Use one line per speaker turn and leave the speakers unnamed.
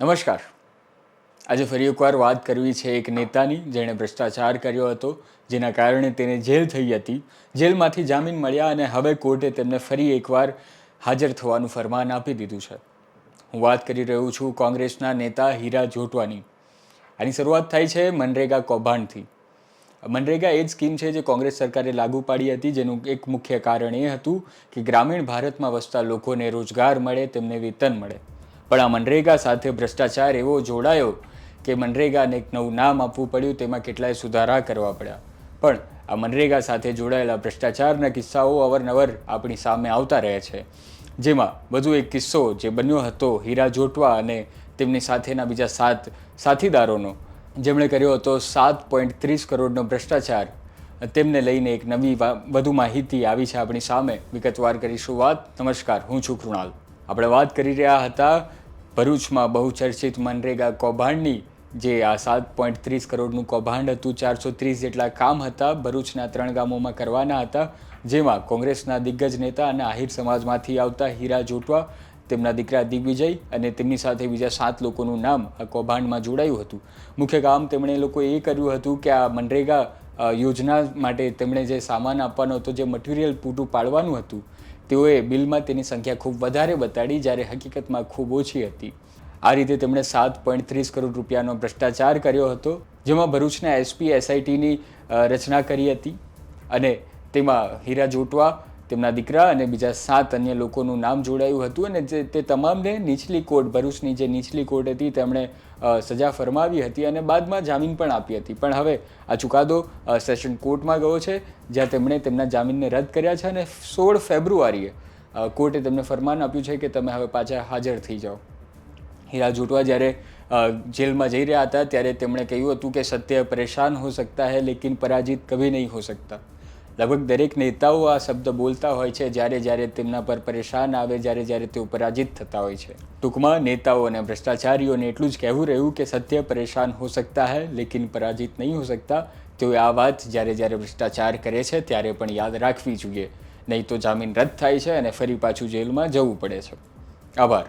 નમસ્કાર. આજે ફરી એકવાર વાત કરવી છે એક નેતાની જેણે ભ્રષ્ટાચાર કર્યો હતો, જેના કારણે તેને જેલ થઈ હતી. જેલમાંથી જામીન મળ્યા અને હવે કોર્ટે તેમને ફરી એકવાર હાજર થવાનું ફરમાન આપી દીધું છે. હું વાત કરી રહ્યો છું કોંગ્રેસના નેતા હીરા જોટવાની. આની શરૂઆત થાય છે મનરેગા કૌભાંડથી. મનરેગા એ જ સ્કીમ છે જે કોંગ્રેસ સરકારે લાગુ પાડી હતી, જેનું એક મુખ્ય કારણ એ હતું કે ગ્રામીણ ભારતમાં વસતા લોકોને રોજગાર મળે, તેમને વેતન મળે. પણ આ મનરેગા સાથે ભ્રષ્ટાચાર એવો જોડાયો કે મનરેગાને એક નવું નામ આપવું પડ્યું, તેમાં કેટલાય સુધારા કરવા પડ્યા. પણ આ મનરેગા સાથે જોડાયેલા ભ્રષ્ટાચારના કિસ્સાઓ અવારનવાર આપણી સામે આવતા રહે છે. જેમાં વધુ એક કિસ્સો જે બન્યો હતો હીરા જોટવા અને તેમની સાથેના બીજા સાત સાથીદારોનો. જેમણે કર્યો હતો સાત પોઈન્ટ ત્રીસ કરોડનો ભ્રષ્ટાચાર. તેમને લઈને એક નવી વધુ માહિતી આવી છે આપણી સામે. વિગતવાર કરીશું વાત. નમસ્કાર, હું છું કૃણાલ. આપણે વાત કરી રહ્યા હતા ભરૂચમાં બહુચર્ચિત મનરેગા કૌભાંડની, જે આ સાત પોઈન્ટ ત્રીસ કરોડનું કૌભાંડ હતું, ચારસો ત્રીસ જેટલા કામ હતા, ભરૂચના ત્રણ ગામોમાં કરવાના હતા, જેમાં કોંગ્રેસના દિગ્ગજ નેતા અને આહિર સમાજમાંથી આવતા હીરા જોટવા, તેમના દીકરા દિગ્વિજય અને તેમની સાથે બીજા સાત લોકોનું નામ આ કૌભાંડમાં જોડાયું હતું. મુખ્ય કામ તેમણે લોકો એ કર્યું હતું કે આ મનરેગા યોજના માટે તેમણે જે સામાન આપવાનો હતો, જે મટીરિયલ પૂરું પાડવાનું હતું તેઓએ બિલમાં તેની સંખ્યા ખૂબ વધારે બતાડી, જ્યારે હકીકતમાં ખૂબ ઓછી હતી. આ રીતે તેમણે સાત પોઈન્ટ ત્રીસ કરોડ રૂપિયાનો ભ્રષ્ટાચાર કર્યો હતો, જેમાં ભરૂચના એસપી, એસઆઈટીની રચના કરી હતી. અને તેમાં હીરા જોટવા તેમના દીકરા અને બીજા સાત અન્ય લોકોનું નામ જોડાયું હતું અને જે તે તમામને નીચલી કોર્ટ ભરૂચની જે નીચલી કોર્ટ હતી, તેમણે સજા ફરમાવી હતી અને બાદમાં જામીન પણ આપી હતી. પણ હવે આ ચુકાદો સેશન કોર્ટમાં ગયો છે, જ્યાં તેમણે તેમના જામીનને રદ કર્યા છે અને સોળ ફેબ્રુઆરીએ કોર્ટે તેમને ફરમાન આપ્યું છે કે તમે હવે પાછા હાજર થઈ જાઓ. હીરા જોટવા જ્યારે જેલમાં જઈ રહ્યા હતા, ત્યારે તેમણે કહ્યું હતું કે સત્ય પરેશાન હો સકતા હૈ, લેકિન પરાજિત કભી નહીં હો સકતા લગભગ દરેક નેતાઓ આ શબ્દ બોલતા હોય છે, જ્યારે જ્યારે તેમના પર પરેશાન આવે, જ્યારે જ્યારે તેઓ પરાજિત થતા હોય છે. ટૂંકમાં, નેતાઓ અને ભ્રષ્ટાચારીઓને એટલું જ કહેવું રહ્યું કે સત્ય પરેશાન હો સકતા હૈ, લેકિન પરાજિત નહીં હો શકતા. તેઓ આ વાત જ્યારે જ્યારે ભ્રષ્ટાચાર કરે છે, ત્યારે પણ યાદ રાખવી જોઈએ. નહીં તો જામીન રદ થાય છે અને ફરી પાછું જેલમાં જવું પડે છે. આભાર.